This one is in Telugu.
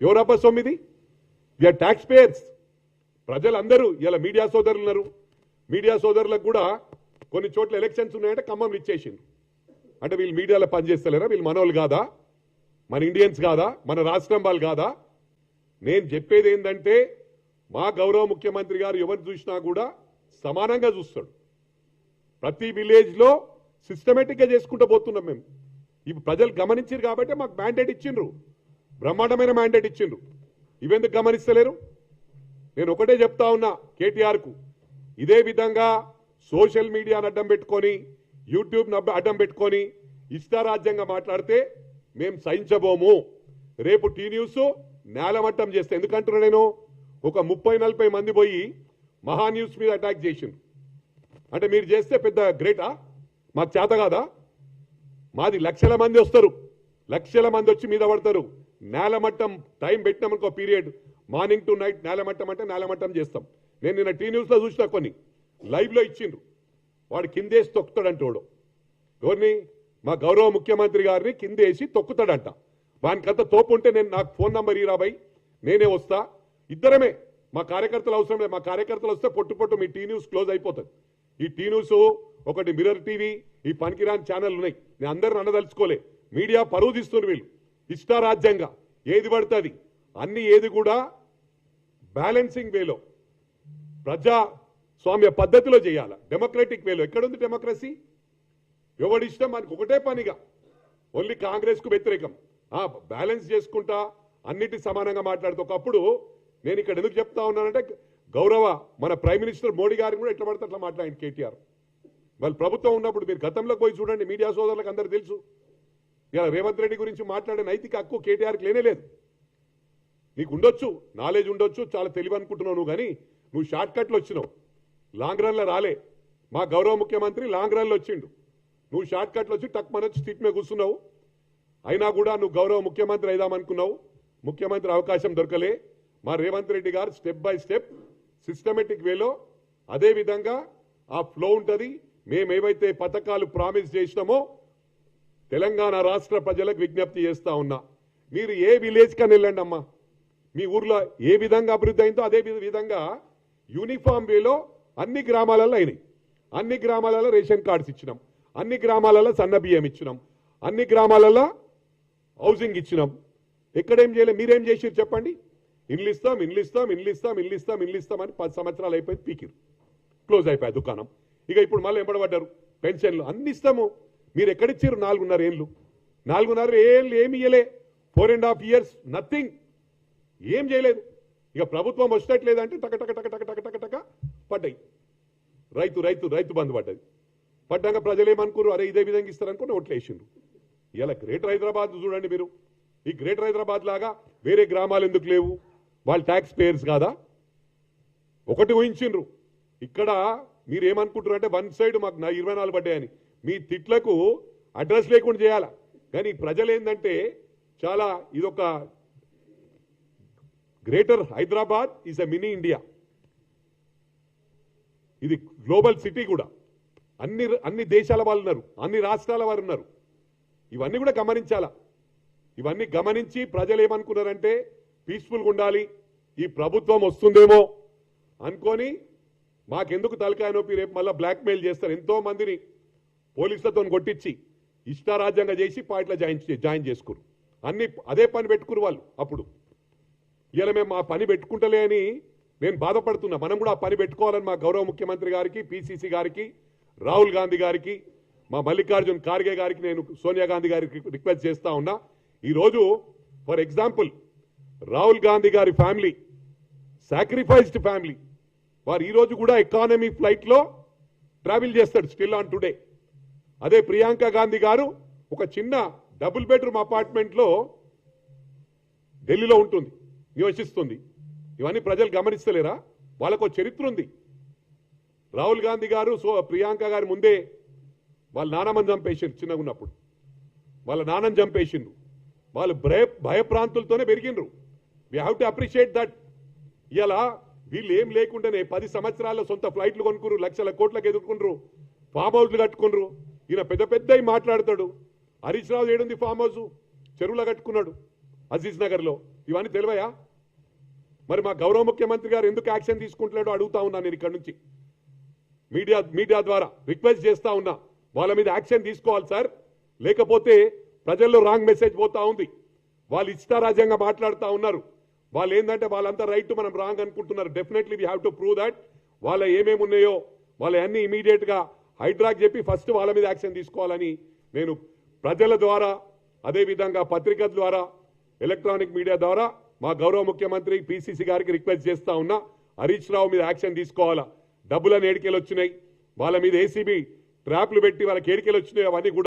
ఎవరబ్బా సొమ్మిది విఆర్ ట్యాక్స్ పేయర్స్ ప్రజలందరూ ఇలా మీడియా సోదరులు ఉన్నారు మీడియా సోదరులకు కూడా కొన్ని చోట్ల ఎలక్షన్స్ ఉన్నాయంటే ఖమ్మంలో ఇచ్చేసింది అంటే వీళ్ళు మీడియాలో పనిచేస్తలేరా వీళ్ళు మనోళ్ళు కాదా? మన ఇండియన్స్ కాదా? మన రాష్ట్రం వాళ్ళు కాదా? నేను చెప్పేది ఏంటంటే మా గౌరవ ముఖ్యమంత్రి గారు ఎవరు చూసినా కూడా సమానంగా చూస్తాడు. ప్రతి విలేజ్లో సిస్టమేటిక్గా చేసుకుంటూ పోతున్నాం మేము. ఇవి ప్రజలు గమనించారు కాబట్టి మాకు మ్యాండేట్ ఇచ్చిండ్రు. బ్రహ్మాండమైన మ్యాండేట్ ఇచ్చిండ్రు. ఇవెందుకు గమనిస్తలేరు? నేను ఒకటే చెప్తా ఉన్నా కేటీఆర్కు. ఇదే విధంగా సోషల్ మీడియాను అడ్డం పెట్టుకొని యూట్యూబ్ను అడ్డం పెట్టుకొని ఇష్టారాజ్యంగా మాట్లాడితే మేము సహించబోము. రేపు టీ న్యూస్ నేలమట్టం చేస్తే ఎందుకంటున్నా నేను? ఒక ముప్పై నలభై మంది పోయి మహా న్యూస్ మీద అటాక్ చేసిండ్రు. అంటే మీరు చేస్తే పెద్ద గ్రేటా? మాకు చేత కాదా? మాది లక్షల మంది వస్తారు. లక్షల మంది వచ్చి మీద పడతారు. నేలమట్టం టైం పెట్టినామనుకో పీరియడ్. మార్నింగ్ టు నైట్ నేలమట్టం అంటే నేలమట్టం చేస్తాం. నేను నిన్న టీ న్యూస్లో చూసిన కొన్ని. లైవ్లో ఇచ్చిండ్రు. వాడు కిందేసి తొక్కుతాడంట వాడు. ఎవరిని మా గౌరవ ముఖ్యమంత్రి గారిని కిందేసి తొక్కుతాడంట. వానికంత తోపు ఉంటే నేను నాకు ఫోన్ నంబర్ ఇరాబాయి నేనే వస్తా. ఇద్దరమే. మా కార్యకర్తలు అవసరం లేదు. మా కార్యకర్తలు వస్తే పొట్టు పొట్టు మీ టీ న్యూస్ క్లోజ్ అయిపోతుంది. ఈ టీ న్యూస్ ఒకటి మిర్రర్ టీవీ ఈ పనికిరాని ఛానల్ ఉన్నాయి. నేను అందరిని అన్నదలుచుకోలే మీడియా పరువు తీస్తున్నారు వీళ్ళు. ఇష్టారాజ్యంగా. ఏది పడుతుంది? అన్ని ఏది కూడా బ్యాలెన్సింగ్ వేలో ప్రజాస్వామ్య పద్ధతిలో చేయాల. డెమోక్రటిక్ వేలో ఎక్కడుంది డెమోక్రసీ ఎవడిష్టం? మనకు ఒకటే పనిగా. ఓన్లీ కాంగ్రెస్కు వ్యతిరేకం. బ్యాలెన్స్ చేసుకుంటా అన్నిటి సమానంగా మాట్లాడుతూ. ఒకప్పుడు నేను ఇక్కడ ఎందుకు చెప్తా ఉన్నానంటే గౌరవ మన ప్రైమ్ మినిస్టర్ మోడీ గారిని కూడా ఎట్లా పడితే అట్లా మాట్లాడింది కేటీఆర్. వాళ్ళు ప్రభుత్వం ఉన్నప్పుడు మీరు గతంలో పోయి చూడండి మీడియా సోదరులకు అందరు తెలుసు. ఇలా రేవంత్ రెడ్డి గురించి మాట్లాడే నైతిక హక్కు కేటీఆర్కి లేనే లేదు. నీకు ఉండొచ్చు నాలెడ్జ్ ఉండొచ్చు చాలా తెలివి అనుకుంటున్నావు నువ్వు కానీ నువ్వు షార్ట్ కట్లు వచ్చినావు. లాంగ్ రన్లో రాలే. మా గౌరవ ముఖ్యమంత్రి లాంగ్ రన్లో వచ్చిండు. నువ్వు షార్ట్ కట్లు వచ్చి టక్ మనొచ్చి సీట్ మీద కూర్చున్నావు. అయినా కూడా నువ్వు గౌరవ ముఖ్యమంత్రి అయిదామనుకున్నావు ముఖ్యమంత్రి అవకాశం దొరకలే. మా రేవంత్ రెడ్డి గారు స్టెప్ బై స్టెప్ సిస్టమేటిక్ వేలో అదే విధంగా ఆ ఫ్లో ఉంటుంది. మేమేవైతే పథకాలు ప్రామిస్ చేసినామో తెలంగాణ రాష్ట్ర ప్రజలకు విజ్ఞప్తి చేస్తా ఉన్నా. మీరు ఏ విలేజ్కని వెళ్ళండి అమ్మా. మీ ఊర్లో ఏ విధంగా అభివృద్ధి అయిందో అదే విధ- విధంగా యూనిఫామ్ వేలో అన్ని గ్రామాలలో అయినాయి. అన్ని గ్రామాలలో రేషన్ కార్డ్స్ ఇచ్చినాం. అన్ని గ్రామాలలో సన్న బియ్యం ఇచ్చినాం. అన్ని గ్రామాలలో హౌసింగ్ ఇచ్చినాం. ఎక్కడేం చేయలేదు మీరేం చేసిరు చెప్పండి. ఇల్లు ఇస్తాం ఇల్లు ఇస్తాం ఇల్లు ఇస్తాం ఇల్లు ఇస్తాం ఇల్లు ఇస్తాం అని పది సంవత్సరాలు అయిపోయింది పీకిరు క్లోజ్ అయిపోయాయి దుకాణం. ఇక ఇప్పుడు మళ్ళీ ఎంబడబడ్డారు. పెన్షన్లు అన్ని ఇస్తాము. మీరు ఎక్కడిచ్చారు నాలుగున్నర ఏళ్ళు? నాలుగున్నర ఏళ్ళు ఏమి ఇయ్యలే. Four and half years nothing ఏం చేయలేదు. ఇక ప్రభుత్వం వచ్చేట్లేదంటే టక టక టక టక టక టక టక పడ్డాయి. రైతు రైతు రైతు బంద్ పడ్డది. పడ్డాక ప్రజలు ఏమనుకోరు అరే ఇదే విధంగా ఇస్తారనుకుని ఓట్లు వేసిండ్రు. ఇలా గ్రేటర్ హైదరాబాద్ చూడండి మీరు. ఈ గ్రేటర్ హైదరాబాద్ లాగా వేరే గ్రామాలు ఎందుకు లేవు? వాళ్ళు ట్యాక్స్ పేయర్స్ కాదా? ఒకటి ఊహించిండ్రు. ఇక్కడ మీరు ఏమనుకుంటారు అంటే వన్ సైడ్ మాకు ఇరవై నాలుగు పడ్డాయని. మీ తిట్లకు అడ్రస్ లేకుండా చేయాలా? కానీ ప్రజలు ఏంటంటే చాలా ఇదొక greater Hyderabad is a mini India. ఇది గ్లోబల్ సిటీ కూడా. అన్ని అన్ని దేశాల వాళ్ళు ఉన్నారు అన్ని రాష్ట్రాల వారు ఉన్నారు ఇవన్నీ కూడా గమనించాలా? ఇవన్నీ గమనించి ప్రజలు ఏమనుకున్నారంటే పీస్ఫుల్గా ఉండాలి ఈ ప్రభుత్వం వస్తుందేమో అనుకొని మాకెందుకు తలకాయ నొప్పి రేపు మళ్ళీ బ్లాక్మెయిల్ చేస్తారు? ఎంతో మందిని పోలీసులతో కొట్టించి ఇష్టారాజ్యంగా చేసి పార్టీలో జాయిన్ జాయిన్ చేసుకురు. అన్ని అదే పని పెట్టుకురు వాళ్ళు అప్పుడు. ఇలా మేము మా పని పెట్టుకుంటలే అని నేను బాధపడుతున్నా. మనం కూడా ఆ పని పెట్టుకోవాలని మా గౌరవ ముఖ్యమంత్రి గారికి పిసిసి గారికి రాహుల్ గాంధీ గారికి మా మల్లికార్జున్ ఖార్గే గారికి నేను సోనియా గాంధీ గారికి రిక్వెస్ట్ చేస్తా ఉన్నా. ఈరోజు ఫర్ ఎగ్జాంపుల్ రాహుల్ గాంధీ గారి ఫ్యామిలీ సాక్రిఫైస్డ్ ఫ్యామిలీ వారు ఈరోజు కూడా ఎకానమీ ఫ్లైట్లో ట్రావెల్ చేస్తాడు స్టిల్ ఆన్ టుడే అదే ప్రియాంక గాంధీ గారు ఒక చిన్న డబుల్ బెడ్రూమ్ అపార్ట్మెంట్లో ఢిల్లీలో ఉంటుంది నివసిస్తుంది. ఇవన్నీ ప్రజలు గమనిస్తలేరా? వాళ్ళకు ఒక చరిత్ర ఉంది. రాహుల్ గాంధీ గారు సో ప్రియాంక గారి ముందే వాళ్ళ నానమ్మని చంపేసిండ్రు చిన్నగా ఉన్నప్పుడు. వాళ్ళ నాన్నని చంపేసిండ్రు. వాళ్ళు భయ భయప్రాంతులతోనే పెరిగిండ్రు. We have to appreciate that ఇలా వీళ్ళు ఏం లేకుండానే పది సంవత్సరాల్లో సొంత ఫ్లైట్లు కొనుక్కురు లక్షల కోట్లకు ఎదుర్కొండ్రు ఫామ్ హౌస్లు కట్టుకున్నారు ఈయన పెద్ద పెద్ద మాట్లాడతాడు. హరీష్ రావు ఏడుంది ఫామ్ హౌస్? చెరువులో కట్టుకున్నాడు. అజీజ్ నగర్లో. ఇవన్నీ తెలివయా? మరి మా గౌరవ ముఖ్యమంత్రి గారు ఎందుకు యాక్షన్ తీసుకుంటున్నాడో అడుగుతా ఉన్నా నేను ఇక్కడ నుంచి. మీడియా మీడియా ద్వారా రిక్వెస్ట్ చేస్తా ఉన్నా. వాళ్ళ మీద యాక్షన్ తీసుకోవాలి సార్. లేకపోతే ప్రజల్లో రాంగ్ మెసేజ్ పోతా ఉంది. వాళ్ళు ఇష్టారాజ్యంగా మాట్లాడుతూ ఉన్నారు. వాళ్ళు ఏంటంటే వాళ్ళంతా రైట్ మనం రాంగ్ అనుకుంటున్నారు. Definitely we have to prove that వాళ్ళ ఏమేమి ఉన్నాయో వాళ్ళ అన్ని ఇమీడియట్గా హైడ్రాక్ చెప్పి ఫస్ట్ వాళ్ళ మీద యాక్షన్ తీసుకోవాలని నేను ప్రజల ద్వారా అదేవిధంగా పత్రిక ద్వారా ఎలక్ట్రానిక్ మీడియా ద్వారా మా గౌరవ ముఖ్యమంత్రి పిసిసి గారికి రిక్వెస్ట్ చేస్తా ఉన్నా హరీష్ రావు మీద యాక్షన్ తీసుకోవాలా? డబ్బులను ఏడికెళ్ళి వచ్చినాయి వాళ్ళ మీద ఏసీబీ ట్రాప్లు పెట్టి వాళ్ళకి ఏడికెళ్ళి వచ్చినాయి అవన్నీ కూడా